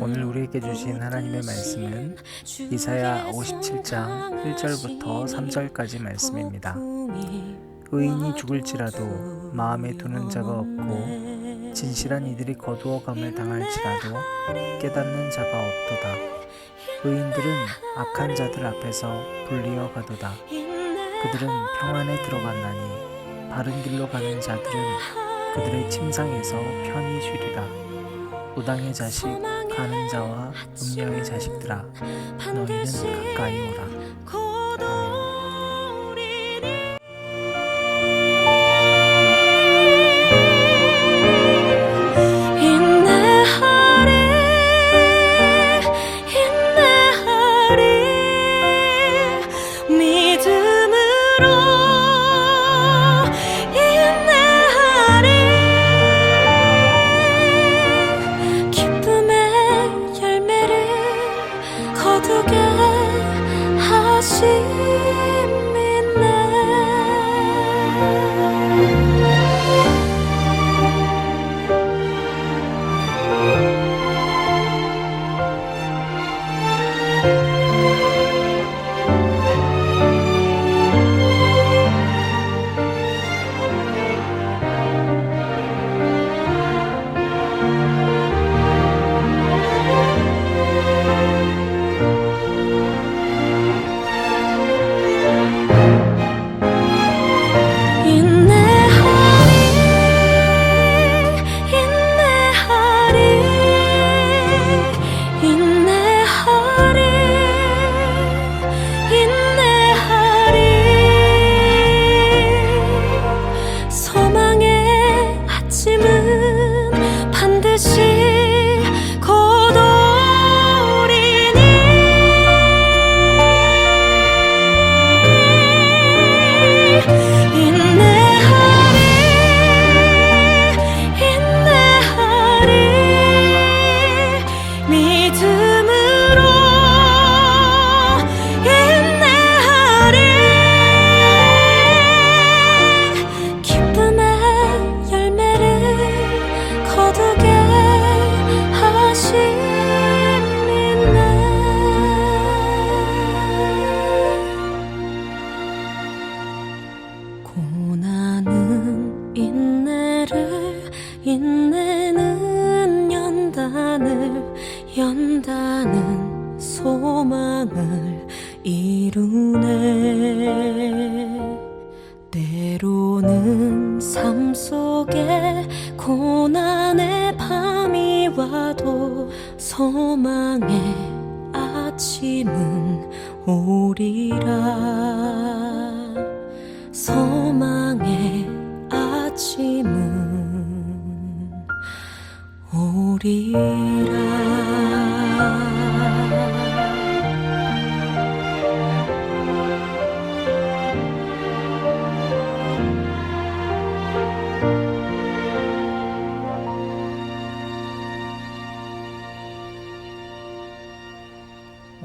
오늘 우리에게 주신 하나님의 말씀은 이사야 57장 1절부터 3절까지 말씀입니다. 의인이 죽을지라도 마음에 두는 자가 없고 진실한 이들이 거두어감을 당할지라도 깨닫는 자가 없도다. 의인들은 악한 자들 앞에서 불리어 가도다. 그들은 평안에 들어갔나니 바른 길로 가는 자들은 그들의 침상에서 편히 쉬리라. 우당의 자식 가는 자와 음녀의 자식들아 너희는 가까이 오라.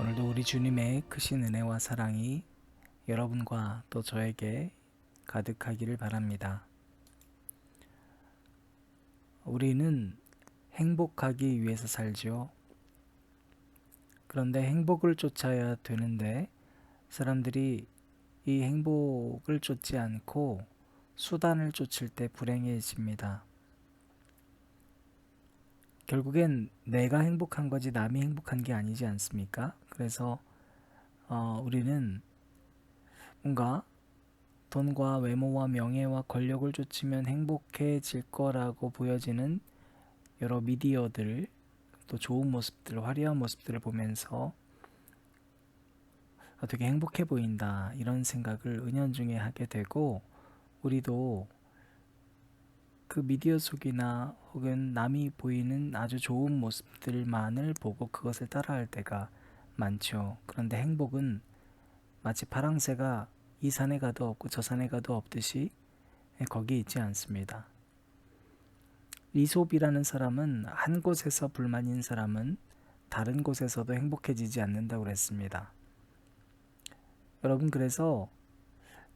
오늘도 우리 주님의 크신 은혜와 사랑이 여러분과 또 저에게 가득하기를 바랍니다. 우리는 행복하기 위해서 살지요. 그런데 행복을 쫓아야 되는데 사람들이 이 행복을 쫓지 않고 수단을 쫓을 때 불행해집니다. 결국엔 내가 행복한 거지 남이 행복한 게 아니지 않습니까? 그래서 어, 우리는 뭔가 돈과 외모와 명예와 권력을 쫓으면 행복해질 거라고 보여지는 여러 미디어들 또 좋은 모습들, 화려한 모습들을 보면서 아, 되게 행복해 보인다 이런 생각을 은연중에 하게 되고 우리도 그 미디어 속이나 혹은 남이 보이는 아주 좋은 모습들만을 보고 그것을 따라할 때가 많죠. 그런데 행복은 마치 파랑새가 이 산에 가도 없고 저 산에 가도 없듯이 거기 있지 않습니다. 이솝이라는 사람은 한 곳에서 불만인 사람은 다른 곳에서도 행복해지지 않는다고 그랬습니다. 여러분 그래서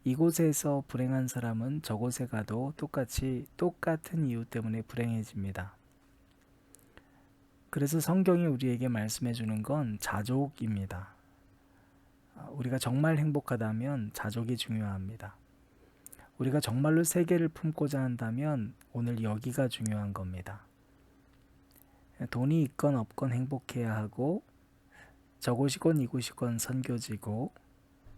이곳에서 불행한 사람은 저곳에 가도 똑같이 똑같은 이유 때문에 불행해집니다. 그래서 성경이 우리에게 말씀해 주는 건 자족입니다. 아, 우리가 정말 행복하다면 자족이 중요합니다. 우리가 정말로 세계를 품고자 한다면 오늘 여기가 중요한 겁니다. 돈이 있건 없건 행복해야 하고 저곳이건 이곳이건 선교지고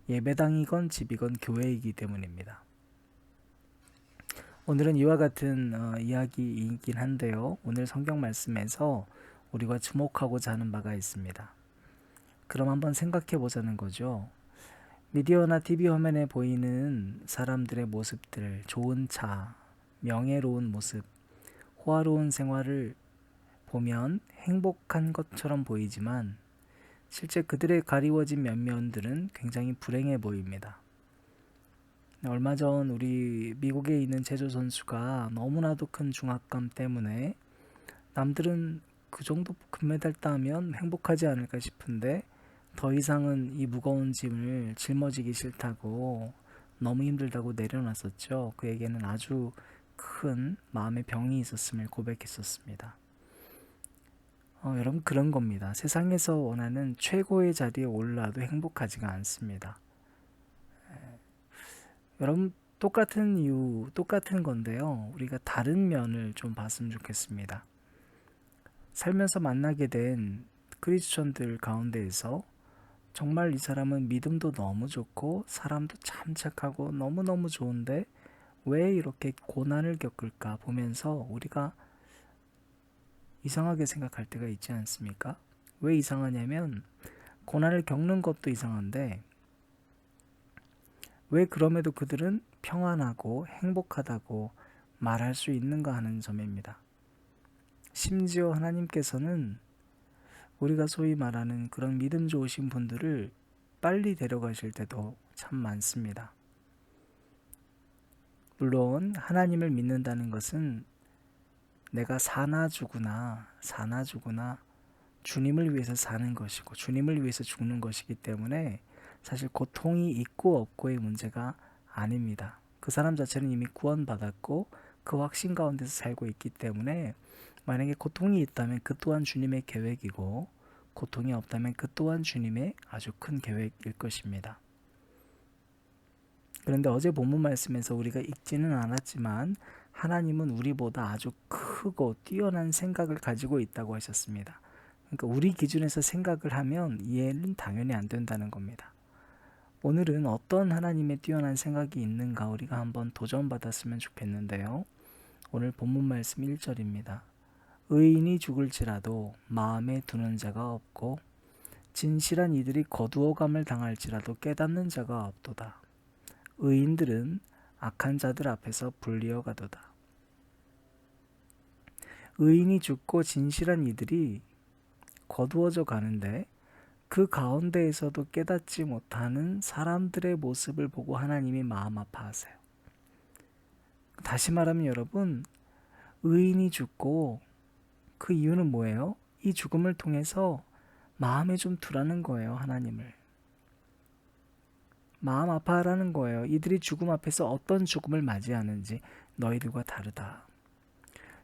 예배당이건 집이건 교회이기 때문입니다. 오늘은 이와 같은 어, 이야기이긴 한데요. 오늘 성경 말씀에서 우리가 주목하고자 하는 바가 있습니다. 그럼 한번 생각해 보자는 거죠. 미디어나 TV 화면에 보이는 사람들의 모습들, 좋은 차, 명예로운 모습, 호화로운 생활을 보면 행복한 것처럼 보이지만 실제 그들의 가리워진 면면들은 굉장히 불행해 보입니다. 얼마 전 우리 미국에 있는 제조 선수가 너무나도 큰 중압감 때문에 남들은 그 정도 금메달 따면 행복하지 않을까 싶은데 더 이상은 이 무거운 짐을 짊어지기 싫다고 너무 힘들다고 내려놨었죠. 그에게는 아주 큰 마음의 병이 있었음을 고백했었습니다. 어, 여러분 그런 겁니다. 세상에서 원하는 최고의 자리에 올라도 행복하지가 않습니다. 에, 여러분 똑같은 이유, 똑같은 건데요. 우리가 다른 면을 좀 봤으면 좋겠습니다. 살면서 만나게 된 크리스천들 가운데에서 정말 이 사람은 믿음도 너무 좋고 사람도 참 착하고 너무너무 좋은데 왜 이렇게 고난을 겪을까 보면서 우리가 이상하게 생각할 때가 있지 않습니까? 왜 이상하냐면 고난을 겪는 것도 이상한데 왜 그럼에도 그들은 평안하고 행복하다고 말할 수 있는가 하는 점입니다. 심지어 하나님께서는 우리가 소위 말하는 그런 믿음 좋으신 분들을 빨리 데려가실 때도 참 많습니다. 물론 하나님을 믿는다는 것은 내가 사나 죽으나 사나 죽으나 주님을 위해서 사는 것이고 주님을 위해서 죽는 것이기 때문에 사실 고통이 있고 없고의 문제가 아닙니다. 그 사람 자체는 이미 구원받았고 그 확신 가운데서 살고 있기 때문에 만약에 고통이 있다면 그 또한 주님의 계획이고 고통이 없다면 그 또한 주님의 아주 큰 계획일 것입니다. 그런데 어제 본문 말씀에서 우리가 읽지는 않았지만 하나님은 우리보다 아주 크고 뛰어난 생각을 가지고 있다고 하셨습니다. 그러니까 우리 기준에서 생각을 하면 이해는 당연히 안 된다는 겁니다. 오늘은 어떤 하나님의 뛰어난 생각이 있는가 우리가 한번 도전받았으면 좋겠는데요. 오늘 본문 말씀 1절입니다. 의인이 죽을지라도 마음에 두는 자가 없고 진실한 이들이 거두어감을 당할지라도 깨닫는 자가 없도다. 의인들은 악한 자들 앞에서 불리어 가도다. 의인이 죽고 진실한 이들이 거두어져 가는데 그 가운데에서도 깨닫지 못하는 사람들의 모습을 보고 하나님이 마음 아파하세요. 다시 말하면 여러분, 의인이 죽고 그 이유는 뭐예요? 이 죽음을 통해서 마음에 좀 두라는 거예요, 하나님을. 마음 아파하라는 거예요. 이들이 죽음 앞에서 어떤 죽음을 맞이하는지 너희들과 다르다.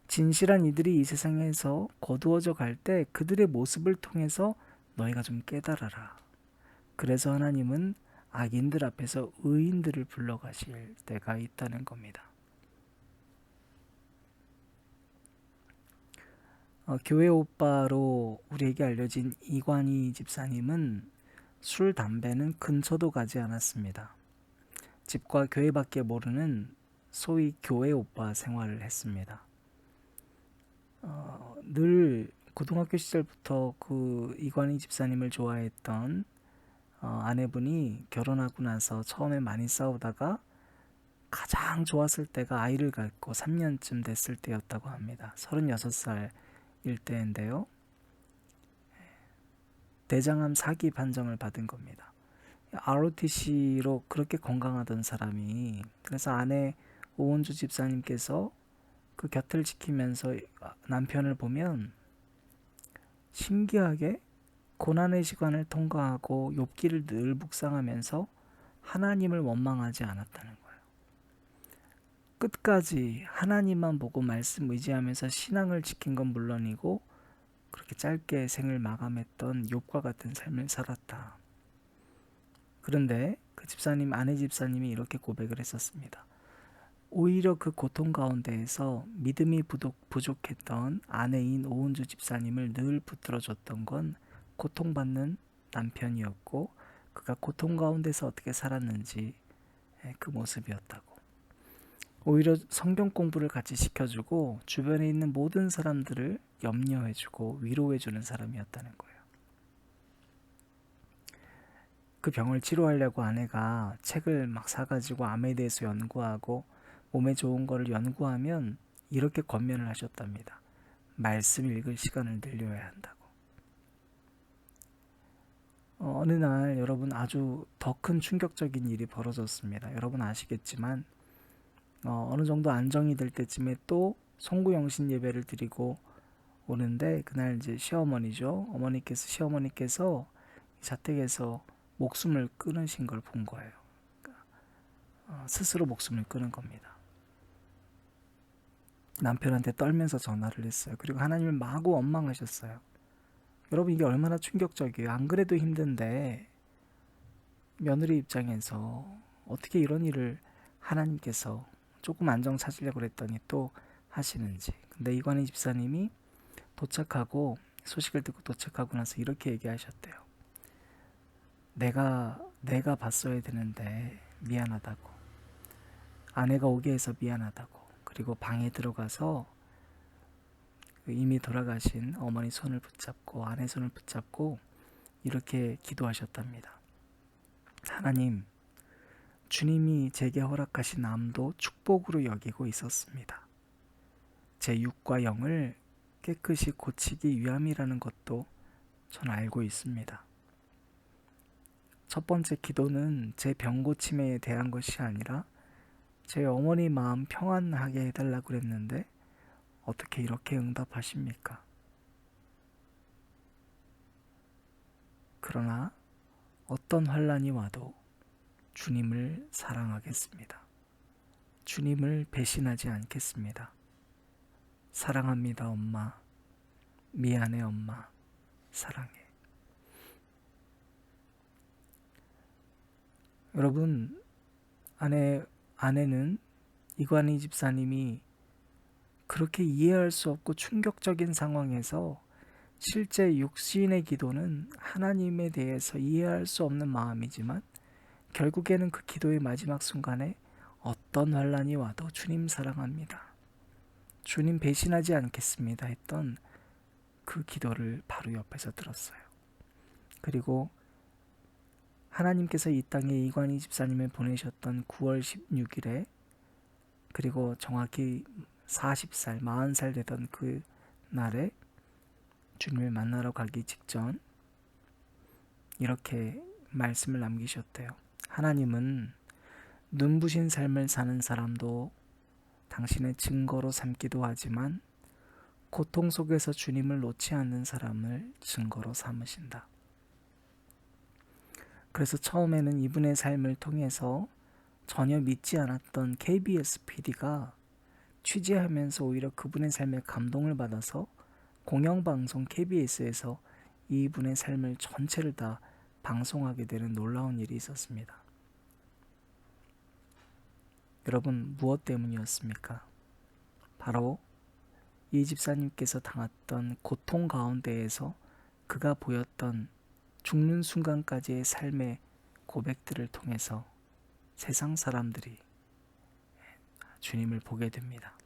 진실한 이들이 이 세상에서 거두어져 갈 때 그들의 모습을 통해서 너희가 좀 깨달아라. 그래서 하나님은 악인들 앞에서 의인들을 불러가실 때가 있다는 겁니다. 어, 교회 오빠로 우리에게 알려진 이관희 집사님은 술, 담배는 근처도 가지 않았습니다. 집과 교회밖에 모르는 소위 교회 오빠 생활을 했습니다. 어, 늘 고등학교 시절부터 그 이관희 집사님을 좋아했던 어, 아내분이 결혼하고 나서 처음에 많이 싸우다가 가장 좋았을 때가 아이를 갖고 3년쯤 됐을 때였다고 합니다. 36살 일 때인데요. 대장암 4기 판정을 받은 겁니다. ROTC로 그렇게 건강하던 사람이 그래서 아내 오은주 집사님께서 그 곁을 지키면서 남편을 보면 신기하게 고난의 시간을 통과하고 욥기를 늘 묵상하면서 하나님을 원망하지 않았다는 거예요. 끝까지 하나님만 보고 말씀 의지하면서 신앙을 지킨 건 물론이고 그렇게 짧게 생을 마감했던 욥과 같은 삶을 살았다. 그런데 그 집사님 아내 집사님이 이렇게 고백을 했었습니다. 오히려 그 고통 가운데에서 믿음이 부족, 부족했던 아내인 오은주 집사님을 늘 붙들어줬던 건 고통받는 남편이었고 그가 고통 가운데서 어떻게 살았는지 예, 그 모습이었다고. 오히려 성경 공부를 같이 시켜주고 주변에 있는 모든 사람들을 염려해주고 위로해주는 사람이었다는 거예요. 그 병을 치료하려고 아내가 책을 막 사가지고 암에 대해서 연구하고 몸에 좋은 거를 연구하면 이렇게 권면을 하셨답니다. 말씀 읽을 시간을 늘려야 한다고. 어, 어느 날 여러분 아주 더 큰 충격적인 일이 벌어졌습니다. 여러분 아시겠지만 어, 어느 정도 안정이 될 때쯤에 또 송구영신 예배를 드리고 오는데 그날 이제 시어머니죠. 어머니께서 시어머니께서 자택에서 목숨을 끊으신 걸 본 거예요. 그러니까, 어, 스스로 목숨을 끊은 겁니다. 남편한테 떨면서 전화를 했어요. 그리고 하나님을 마구 원망하셨어요. 여러분 이게 얼마나 충격적이에요. 안 그래도 힘든데 며느리 입장에서 어떻게 이런 일을 하나님께서 조금 안정 찾으려고 그랬더니 또 하시는지. 근데 이관희 집사님이 도착하고 소식을 듣고 도착하고 나서 이렇게 얘기하셨대요. 내가 내가 봤어야 되는데 미안하다고. 아내가 오게 해서 미안하다고. 그리고 방에 들어가서 그 이미 돌아가신 어머니 손을 붙잡고 아내 손을 붙잡고 이렇게 기도하셨답니다. 하나님, 주님이 제게 허락하신 암도 축복으로 여기고 있었습니다. 제 육과 영을 깨끗이 고치기 위함이라는 것도 전 알고 있습니다. 첫 번째 기도는 제 병 고침에 대한 것이 아니라 제 어머니 마음 평안하게 해달라고 그랬는데 어떻게 이렇게 응답하십니까? 그러나 어떤 환란이 와도 주님을 사랑하겠습니다. 주님을 배신하지 않겠습니다. 사랑합니다, 엄마. 미안해, 엄마. 사랑해. 여러분, 아내, 아내는 이관희 집사님이 그렇게 이해할 수 없고 충격적인 상황에서 실제 육신의 기도는 하나님에 대해서 이해할 수 없는 마음이지만 결국에는 그 기도의 마지막 순간에 어떤 환란이 와도 주님 사랑합니다. 주님 배신하지 않겠습니다 했던 그 기도를 바로 옆에서 들었어요. 그리고 하나님께서 이 땅에 이관희 집사님을 보내셨던 9월 16일에 그리고 정확히 40살, 40살 되던 그 날에 주님을 만나러 가기 직전 이렇게 말씀을 남기셨대요. 하나님은 눈부신 삶을 사는 사람도 당신의 증거로 삼기도 하지만 고통 속에서 주님을 놓지 않는 사람을 증거로 삼으신다. 그래서 처음에는 이분의 삶을 통해서 전혀 믿지 않았던 KBS PD가 취재하면서 오히려 그분의 삶에 감동을 받아서 공영방송 KBS에서 이분의 삶을 전체를 다 방송하게 되는 놀라운 일이 있었습니다. 여러분, 무엇 때문이었습니까? 바로 이 집사님께서 당했던 고통 가운데에서 그가 보였던 죽는 순간까지의 삶의 고백들을 통해서 세상 사람들이 주님을 보게 됩니다.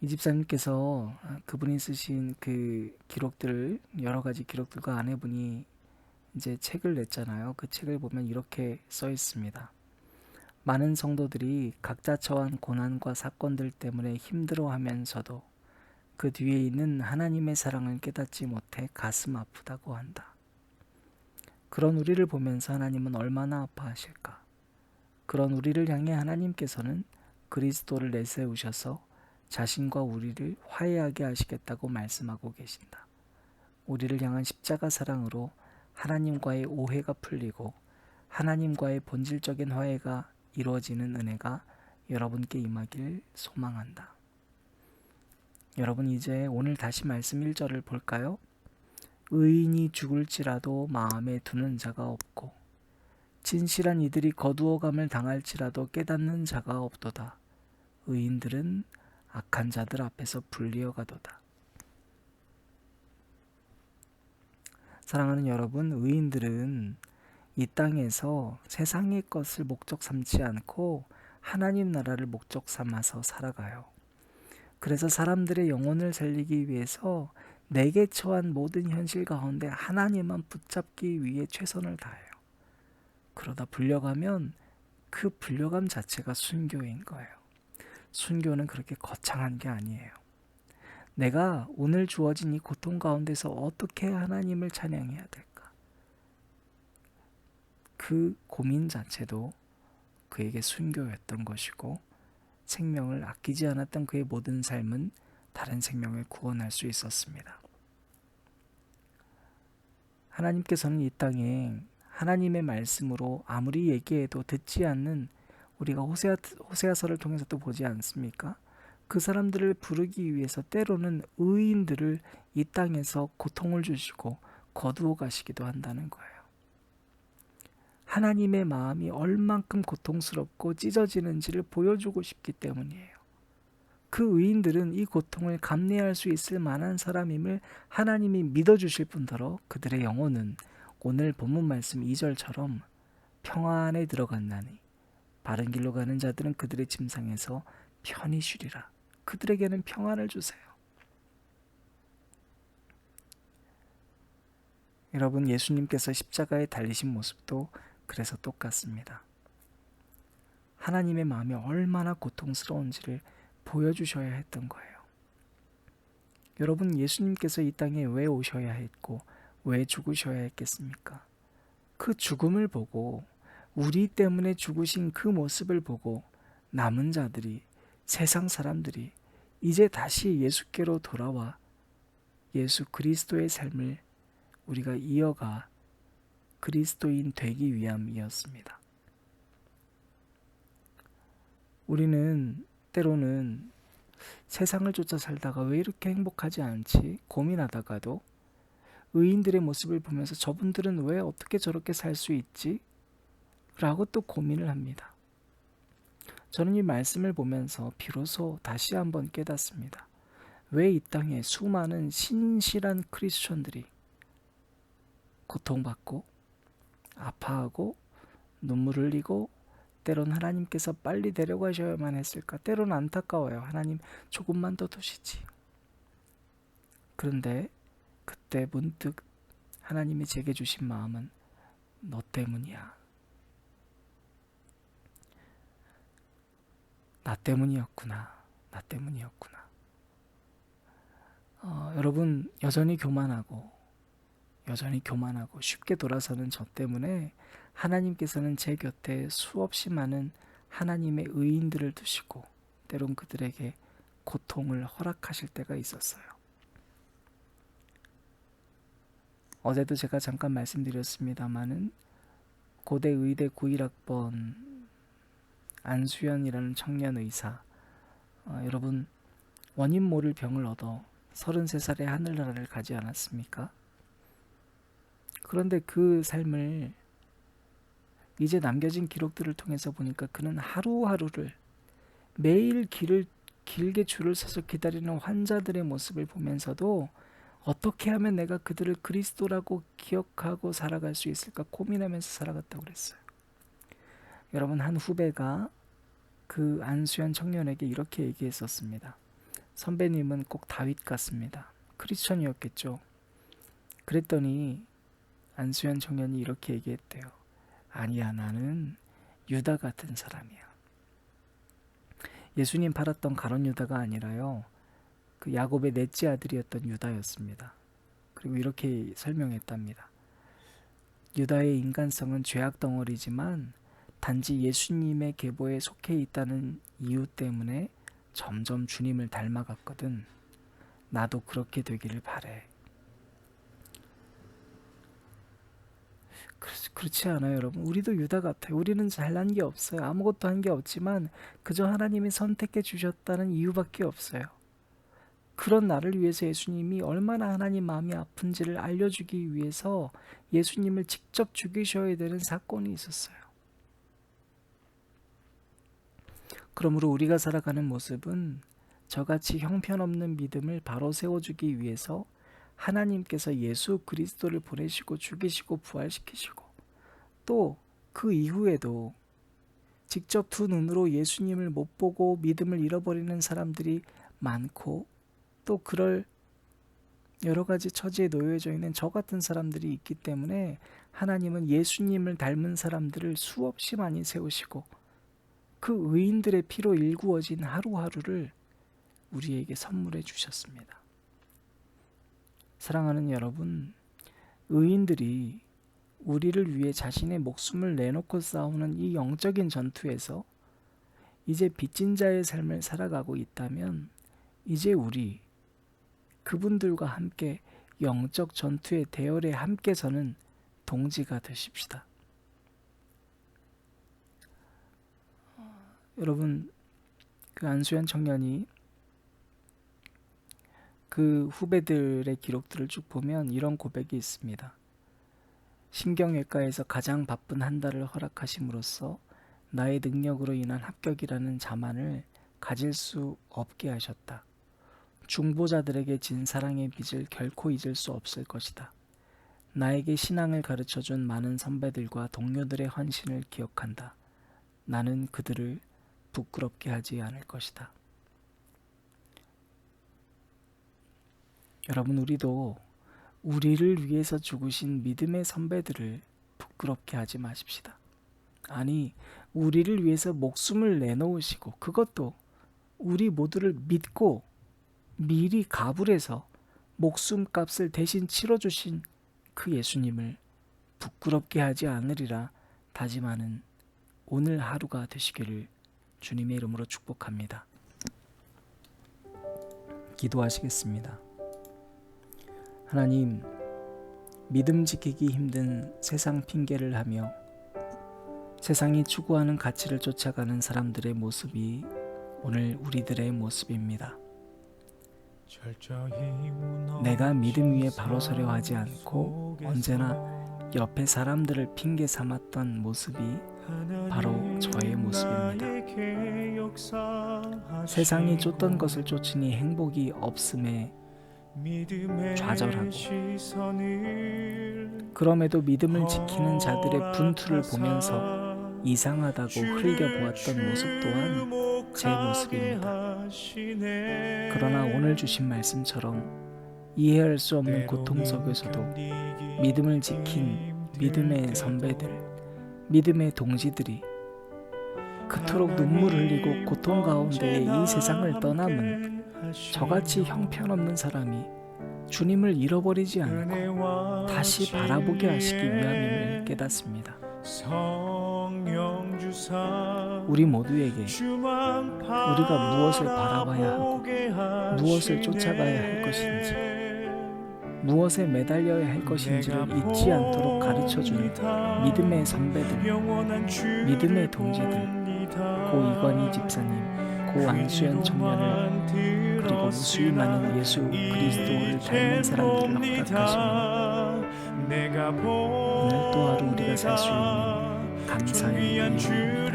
이 집사님께서 그분이 쓰신 그 기록들을 여러 가지 기록들과 아내분이 이제 책을 냈잖아요. 그 책을 보면 이렇게 써 있습니다. 많은 성도들이 각자 처한 고난과 사건들 때문에 힘들어하면서도 그 뒤에 있는 하나님의 사랑을 깨닫지 못해 가슴 아프다고 한다. 그런 우리를 보면서 하나님은 얼마나 아파하실까? 그런 우리를 향해 하나님께서는 그리스도를 내세우셔서 자신과 우리를 화해하게 하시겠다고 말씀하고 계신다. 우리를 향한 십자가 사랑으로 하나님과의 오해가 풀리고 하나님과의 본질적인 화해가 이루어지는 은혜가 여러분께 임하길 소망한다. 여러분 이제 오늘 다시 말씀 1절을 볼까요? 의인이 죽을지라도 마음에 두는 자가 없고 진실한 이들이 거두어감을 당할지라도 깨닫는 자가 없도다. 의인들은 악한 자들 앞에서 불리어 가도다. 사랑하는 여러분, 의인들은 이 땅에서 세상의 것을 목적 삼지 않고 하나님 나라를 목적 삼아서 살아가요. 그래서 사람들의 영혼을 살리기 위해서 내게 처한 모든 현실 가운데 하나님만 붙잡기 위해 최선을 다해요. 그러다 불려가면 그 불려감 자체가 순교인 거예요. 순교는 그렇게 거창한 게 아니에요. 내가 오늘 주어진 이 고통 가운데서 어떻게 하나님을 찬양해야 될까? 그 고민 자체도 그에게 순교였던 것이고 생명을 아끼지 않았던 그의 모든 삶은 다른 생명을 구원할 수 있었습니다. 하나님께서는 이 땅에 하나님의 말씀으로 아무리 얘기해도 듣지 않는 우리가 호세아, 호세아서를 통해서도 보지 않습니까? 그 사람들을 부르기 위해서 때로는 의인들을 이 땅에서 고통을 주시고 거두어 가시기도 한다는 거예요. 하나님의 마음이 얼만큼 고통스럽고 찢어지는지를 보여주고 싶기 때문이에요. 그 의인들은 이 고통을 감내할 수 있을 만한 사람임을 하나님이 믿어주실 뿐더러 그들의 영혼은 오늘 본문 말씀 2절처럼 평안에 들어갔나니 바른 길로 가는 자들은 그들의 침상에서 편히 쉬리라. 그들에게는 평안을 주세요. 여러분 예수님께서 십자가에 달리신 모습도 그래서 똑같습니다. 하나님의 마음이 얼마나 고통스러운지를 보여주셔야 했던 거예요. 여러분 예수님께서 이 땅에 왜 오셔야 했고 왜 죽으셔야 했겠습니까? 그 죽음을 보고 우리 때문에 죽으신 그 모습을 보고 남은 자들이 세상 사람들이 이제 다시 예수께로 돌아와 예수 그리스도의 삶을 우리가 이어가 그리스도인 되기 위함이었습니다. 우리는 때로는 세상을 쫓아 살다가 왜 이렇게 행복하지 않지 고민하다가도 의인들의 모습을 보면서 저분들은 왜 어떻게 저렇게 살 수 있지? 라고 또 고민을 합니다. 저는 이 말씀을 보면서 비로소 다시 한번 깨닫습니다. 왜 이 땅에 수많은 신실한 크리스천들이 고통받고 아파하고 눈물 흘리고 때론 하나님께서 빨리 데려가셔야만 했을까? 때론 안타까워요. 하나님 조금만 더 두시지. 그런데 그때 문득 하나님이 제게 주신 마음은 너 때문이야. 나 때문이었구나. 나 때문이었구나. 어, 여러분 여전히 교만하고 여전히 교만하고 쉽게 돌아서는 저 때문에 하나님께서는 제 곁에 수없이 많은 하나님의 의인들을 두시고 때론 그들에게 고통을 허락하실 때가 있었어요. 어제도 제가 잠깐 말씀드렸습니다마는 고대 의대 9일학번 안수연이라는 청년 의사 어, 여러분 원인 모를 병을 얻어 33살에 하늘나라를 가지 않았습니까? 그런데 그 삶을 이제 남겨진 기록들을 통해서 보니까 그는 하루하루를 매일 길을 길게 줄을 서서 기다리는 환자들의 모습을 보면서도 어떻게 하면 내가 그들을 그리스도라고 기억하고 살아갈 수 있을까 고민하면서 살아갔다고 그랬어요. 여러분 한 후배가 그 안수현 청년에게 이렇게 얘기했었습니다. 선배님은 꼭 다윗 같습니다. 크리스천이었겠죠. 그랬더니 안수현 청년이 이렇게 얘기했대요. 아니야, 나는 유다 같은 사람이야. 예수님 팔았던 가론 유다가 아니라요. 그 야곱의 넷째 아들이었던 유다였습니다. 그리고 이렇게 설명했답니다. 유다의 인간성은 죄악 덩어리지만 단지 예수님의 계보에 속해 있다는 이유 때문에 점점 주님을 닮아갔거든. 나도 그렇게 되기를 바래. 그렇지, 그렇 지 않아요, 여러분? 우리도 유다 같아요. 우리는 잘난 게 없어요. 아무것도 한 게 없지만 그저 하나님이 선택해 주셨다는 이유밖에 없어요. 그런 나를 위해서 예수님이 얼마나 하나님 마음이 아픈지를 알려주기 위해서 예수님을 직접 죽이셔야 되는 사건이 있었어요. 그러므로 우리가 살아가는 모습은 저같이 형편없는 믿음을 바로 세워주기 위해서 하나님께서 예수 그리스도를 보내시고 죽이시고 부활시키시고 또 그 이후에도 직접 두 눈으로 예수님을 못 보고 믿음을 잃어버리는 사람들이 많고 또 그럴 여러 가지 처지에 놓여져 있는 저 같은 사람들이 있기 때문에 하나님은 예수님을 닮은 사람들을 수없이 많이 세우시고 그 의인들의 피로 일구어진 하루하루를 우리에게 선물해 주셨습니다. 사랑하는 여러분, 의인들이 우리를 위해 자신의 목숨을 내놓고 싸우는 이 영적인 전투에서 이제 빚진 자의 삶을 살아가고 있다면 이제 우리 그분들과 함께 영적 전투의 대열에 함께 서는 동지가 되십시다. 여러분 그 안수현 청년이 그 후배들의 기록들을 쭉 보면 이런 고백이 있습니다. 신경외과에서 가장 바쁜 한 달을 허락하심으로써 나의 능력으로 인한 합격이라는 자만을 가질 수 없게 하셨다. 중보자들에게 진 사랑의 빚을 결코 잊을 수 없을 것이다. 나에게 신앙을 가르쳐 준 많은 선배들과 동료들의 헌신을 기억한다. 나는 그들을 부끄럽게 하지 않을 것이다. 여러분, 우리도 우리를 위해서 죽으신 믿음의 선배들을 부끄럽게 하지 마십시다. 아니, 우리를 위해서 목숨을 내놓으시고 그것도 우리 모두를 믿고 미리 가불해서 목숨값을 대신 치러주신 그 예수님을 부끄럽게 하지 않으리라 다짐하는 오늘 하루가 되시기를 주님의 이름으로 축복합니다. 기도하시겠습니다. 하나님, 믿음 지키기 힘든 세상 핑계를 하며 세상이 추구하는 가치를 쫓아가는 사람들의 모습이 오늘 우리들의 모습입니다. 내가 믿음 위에 바로 서려 하지 않고 언제나 옆에 사람들을 핑계 삼았던 모습이 바로 저의 모습입니다. 세상이 쫓던 것을 쫓으니 행복이 없음에 좌절하고 그럼에도 믿음을 지키는 자들의 분투를 보면서 이상하다고 흘겨보았던 모습 또한 제 모습입니다. 그러나 오늘 주신 말씀처럼 이해할 수 없는 고통 속에서도 믿음을 지킨 믿음의 선배들, 믿음의 동지들이 그토록 눈물 흘리고 고통 가운데 이 세상을 떠남은 저같이 형편없는 사람이 주님을 잃어버리지 않고 다시 바라보게 하시기 위함임을 깨닫습니다. 우리 모두에게 우리가 무엇을 바라봐야 하고 무엇을 쫓아가야 할 것인지 무엇에 매달려야 할 것인지를 잊지 않도록 가르쳐 주는 믿음의 선배들, 믿음의 동지들, 고 이건희 집사님, 고 안수연 청년을 그리고 무수히 많은 예수 그리스도를 닮은 사람들을 허락하시며 오늘 또 하루 우리가 살 수 있는 감사의 이유입니다.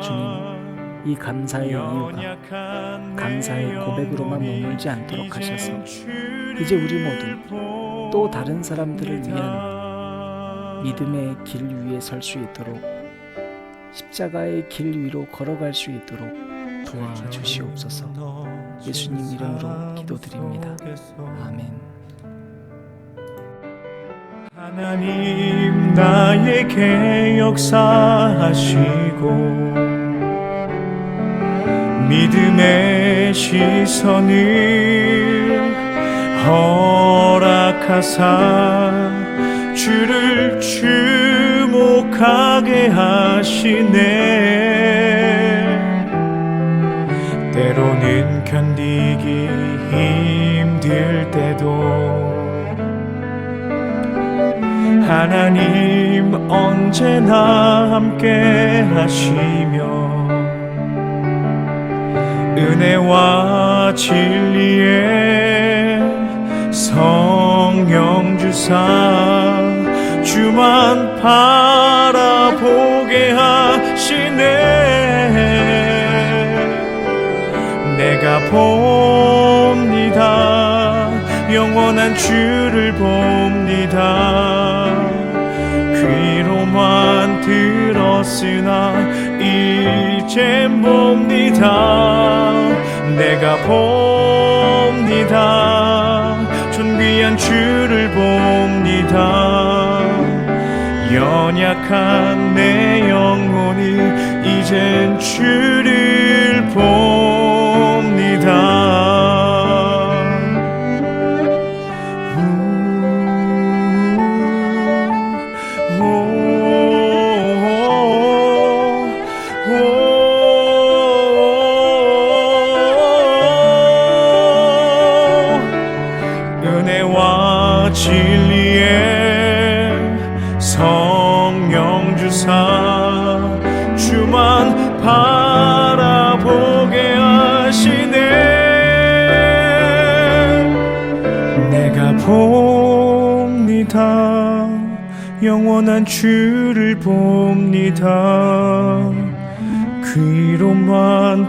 주님, 이 감사의 이유가 감사의 고백으로만 머물지 않도록 하셔서 이제 우리 모두 또 다른 사람들을 위한 믿음의 길 위에 설 수 있도록 십자가의 길 위로 걸어갈 수 있도록 도와주시옵소서. 예수님 이름으로 기도드립니다. 아멘. 하나님 나에게 역사하시고 믿음의 시선을 허락하사 주를 주 목하게 하시네. 때로는 견디기 힘들 때도 하나님 언제나 함께 하시며 은혜와 진리의 성령 주사 주만 바라보게 하시네. 내가 봅니다. 영원한 주를 봅니다. 귀로만 들었으나 이젠 봅니다. 내가 봅니다. 존귀한 주를 봅니다 연약한 내 영혼이 이젠 주를 봅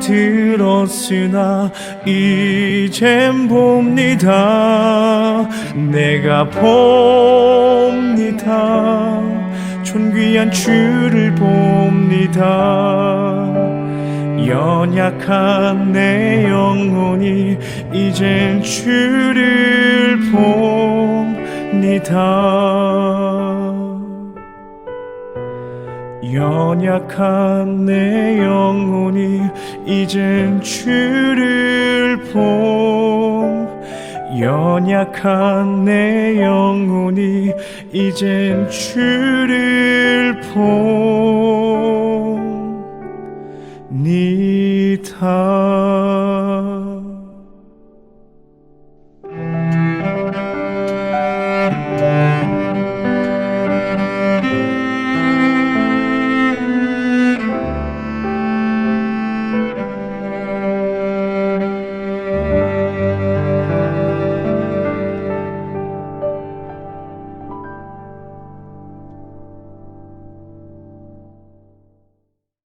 들었으나 이젠 봅니다. 내가 봅니다. 존귀한 주를 봅니다. 연약한 내 영혼이 이젠 주를 봅니다. 연약한 내 영혼이 이젠 주를 봄. 연약한 내 영혼이 이젠 주를 봅니다